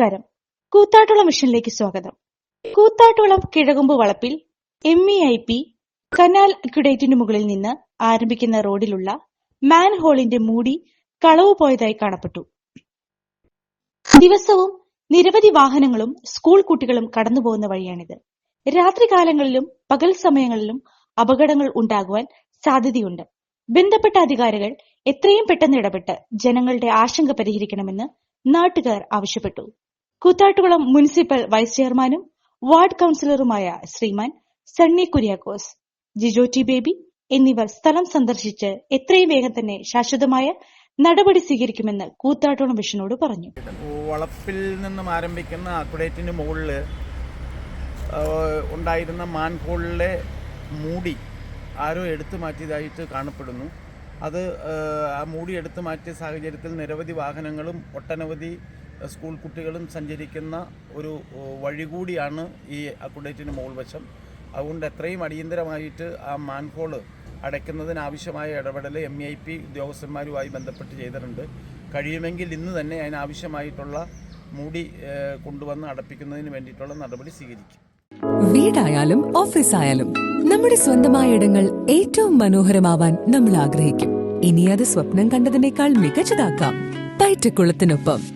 നമസ്കാരം. കൂത്താട്ടുളം മിഷനിലേക്ക് സ്വാഗതം. കൂത്താട്ടുളം കിഴകുമ്പ് വളപ്പിൽ M E I P canal അക്യുഡേറ്റിന് മുകളിൽ നിന്ന് ആരംഭിക്കുന്ന റോഡിലുള്ള മാൻ ഹോളിന്റെ മൂടി കളവ് പോയതായി കാണപ്പെട്ടു. ദിവസവും നിരവധി വാഹനങ്ങളും സ്കൂൾ കുട്ടികളും കടന്നുപോകുന്ന വഴിയാണിത്. രാത്രികാലങ്ങളിലും പകൽ സമയങ്ങളിലും അപകടങ്ങൾ ഉണ്ടാകുവാൻ സാധ്യതയുണ്ട്. ബന്ധപ്പെട്ട അധികാരികൾ എത്രയും പെട്ടെന്ന് ഇടപെട്ട് ജനങ്ങളുടെ ആശങ്ക പരിഹരിക്കണമെന്ന് നാട്ടുകാർ ആവശ്യപ്പെട്ടു. കൂത്താട്ടുകുളം മുനിസിപ്പൽ വൈസ് ചെയർമാനും വാർഡ് കൌൺസിലറുമായ ശ്രീമാൻ സണ്ണി കുര്യാക്കോസ് ജിജോ ടി ബേബി എന്നിവർ സ്ഥലം സന്ദർശിച്ച് എത്രയും വേഗം തന്നെ ശാശ്വതമായ നടപടി സ്വീകരിക്കുമെന്ന് കൂത്താട്ടുകുളം വിഷനോട് പറഞ്ഞു. വളപ്പിൽ നിന്നും ആരംഭിക്കുന്ന അക്വഡേറ്റിന് മുകളിൽ ഉണ്ടായിരുന്ന മാൻഹോളിലെ മൂടി ആരോ എടുത്തു മാറ്റിയതായിട്ട് കാണപ്പെടുന്നു. അത് ആ മൂടി എടുത്തു മാറ്റിയ സാഹചര്യത്തിൽ നിരവധി വാഹനങ്ങളും ഒട്ടനവധി സ്കൂൾ കുട്ടികളും സഞ്ചരിക്കുന്ന ഒരു വഴി കൂടിയാണ് ഈ അക്കുഡേറ്റിന് മുകൾ വശം അതുകൊണ്ട് എത്രയും അടിയന്തരമായിട്ട് ആ മാൻഹോൾ അടയ്ക്കുന്നതിനാവശ്യമായ ഇടപെടൽ എം ഐ പി ഉദ്യോഗസ്ഥന്മാരുമായി ബന്ധപ്പെട്ട് ചെയ്തിട്ടുണ്ട്. കഴിയുമെങ്കിൽ ഇന്ന് തന്നെ അതിനാവശ്യമായിട്ടുള്ള മൂടി കൊണ്ടുവന്ന് അടപ്പിക്കുന്നതിന് വേണ്ടിയിട്ടുള്ള നടപടി സ്വീകരിക്കും. വീടായാലും ഓഫീസായാലും നമ്മുടെ സ്വന്തമായ ഇടങ്ങൾ ഏറ്റവും മനോഹരമാവാൻ നമ്മൾ ആഗ്രഹിക്കും. ഇനി അത് സ്വപ്നം കണ്ടതിനേക്കാൾ മികച്ചതാക്കാം. പൈറ്റക്കുളത്തിനൊപ്പം